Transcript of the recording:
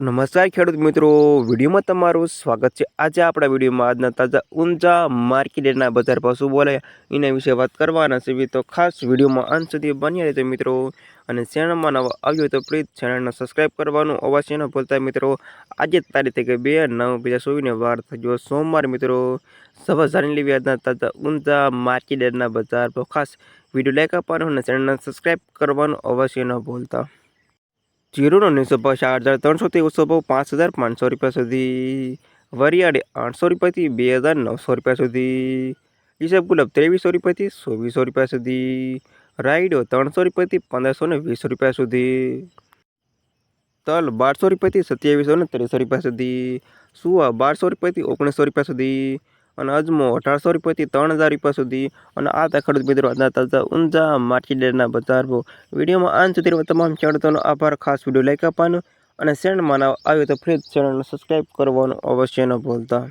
નમસ્કાર ખેડૂત મિત્રો, વિડીયોમાં તમારું સ્વાગત છે. આજે આપણા વિડીયોમાં આજના તાજા ઊંઝા માર્કેટના બજાર ભાવ શું બોલે, એના વિશે વાત કરવાના છે. તો ખાસ વિડીયોમાં અંત સુધી બની રહેજો મિત્રો. અને ચેનલમાં નવા આવ્યો તો પ્લીઝ ચેનલને સબસ્ક્રાઈબ કરવાનું અવશ્ય ન ભૂલતા મિત્રો. આજે તારીખ કે બે નવ બીજા સોવીને વાર થયો સોમવાર મિત્રો. સભા જાણી લેવી આજના તાજા ઊંઝા માર્કેટના બજાર ખાસ વીડિયો લાઈક આપવાનું અને ચેનલને સબસ્ક્રાઈબ કરવાનું અવશ્ય ન ભૂલતા. જીરુનો નીચો ચાર હજાર ત્રણસોથી ઓછો ભાવ પાંચ હજાર પાંચસો રૂપિયા સુધી. વરિયાળી આઠસો રૂપિયાથી બે હજાર નવસો રૂપિયા સુધી. હિસાબ ગુલાબ ત્રેવીસો રૂપિયાથી ચોવીસો રૂપિયા સુધી. રાઈડો ત્રણસો રૂપિયાથી પંદરસો ને વીસ રૂપિયા સુધી. તલ બારસો રૂપિયાથી સત્યાવીસો ને ત્રીસો રૂપિયા સુધી. સુવા બારસો રૂપિયાથી ઓગણીસો રૂપિયા સુધી. અને અજમો અઢારસો રૂપિયાથી ત્રણ હજાર રૂપિયા સુધી. અને આ તા ખેડૂત મિત્રો આજના તાજા ઊંઝા માર્કેટના બજાર વિડીયોમાં આન સુધી તમામ ખેડૂતોનો આભાર. ખાસ વીડિયો લાઈક આપવાનો અને ચેનલમાં માનવ આવ્યો તો ફ્રી ચેનલને સબસ્ક્રાઈબ કરવાનું અવશ્ય ન ભૂલતા.